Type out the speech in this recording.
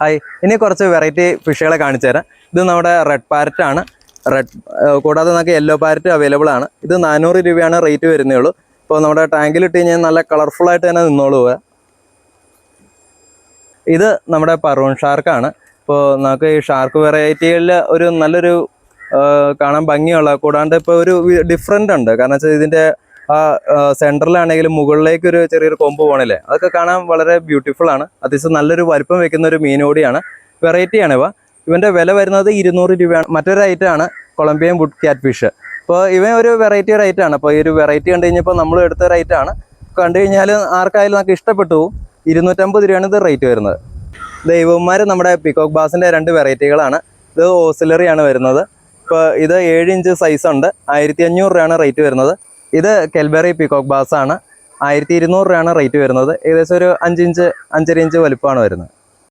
Hi. ഇനി കുറച്ച് variety ഫിഷുകളെ കാണിച്ചു തരാം. ഇത് നമ്മുടെ റെഡ് പാരറ്റ് ആണ്. റെഡ് കൂടാതെ നമുക്ക് യെല്ലോ പാരറ്റ് അവൈലബിൾ ആണ്. ഇത് നാനൂറ് രൂപയാണ് റേറ്റ് വരുന്നേ ഉള്ളൂ. ഇപ്പോൾ നമ്മുടെ ടാങ്കിൽ ഇട്ട് കഴിഞ്ഞാൽ നല്ല കളർഫുൾ ആയിട്ട് തന്നെ നിന്നോളൂ. ഇത് നമ്മുടെ പറവൂൺ ഷാർക്കാണ് ഇപ്പോൾ നമുക്ക് ഈ ഷാർക്ക് വെറൈറ്റികളിൽ ഒരു നല്ലൊരു കാണാൻ ഭംഗിയുള്ള കൂടാണ്ട് ഇപ്പോൾ ഒരു ഡിഫറെന്റ് ഉണ്ട്. കാരണം വെച്ചാൽ ഇതിന്റെ ആ സെന്ററിലാണെങ്കിലും മുകളിലേക്ക് ഒരു ചെറിയൊരു കൊമ്പ് പോകണില്ലേ? അതൊക്കെ കാണാൻ വളരെ ബ്യൂട്ടിഫുൾ ആണ്. അത്യാവശ്യം നല്ലൊരു വലുപ്പം വെക്കുന്ന ഒരു മീനോടിയാണ്. വെറൈറ്റിയാണ് ഇവ. ഇവന്റെ വില വരുന്നത് ഇരുന്നൂറ് രൂപയാണ്. മറ്റൊരു ഐറ്റം ആണ് കൊളംബിയൻ വുഡ് ക്യാറ്റ് ഫിഷ് അപ്പോൾ ഇവൻ ഒരു വെറൈറ്റി റൈറ്റ് ആണ്. അപ്പോൾ ഈ ഒരു വെറൈറ്റി കണ്ടു കഴിഞ്ഞപ്പോൾ നമ്മൾ എടുത്ത റേറ്റ് ആണ്. കണ്ടു കഴിഞ്ഞാൽ ആർക്കായാലും നമുക്ക് ഇഷ്ടപ്പെട്ടു പോകും. ഇരുന്നൂറ്റമ്പത് രൂപയാണ് ഇത് റേറ്റ് വരുന്നത്. ദൈവന്മാർ നമ്മുടെ പിക്കോക്ക് ബാസിന്റെ രണ്ട് വെറൈറ്റികളാണ് ഇത് ഓസിലറിയാണ് വരുന്നത്. ഇപ്പോൾ ഇത് ഏഴ് ഇഞ്ച് സൈസ് ഉണ്ട്. ആയിരത്തി അഞ്ഞൂറ് രൂപയാണ് റേറ്റ് വരുന്നത്. ഇത് കെൽബറി പിക്കോക്ക് ബാസ് ആണ്. ആയിരത്തി ഇരുന്നൂറ് രൂപയാണ് റേറ്റ് വരുന്നത്. ഏകദേശം ഒരു അഞ്ചിഞ്ച് അഞ്ചര ഇഞ്ച് വലുപ്പമാണ് വരുന്നത്.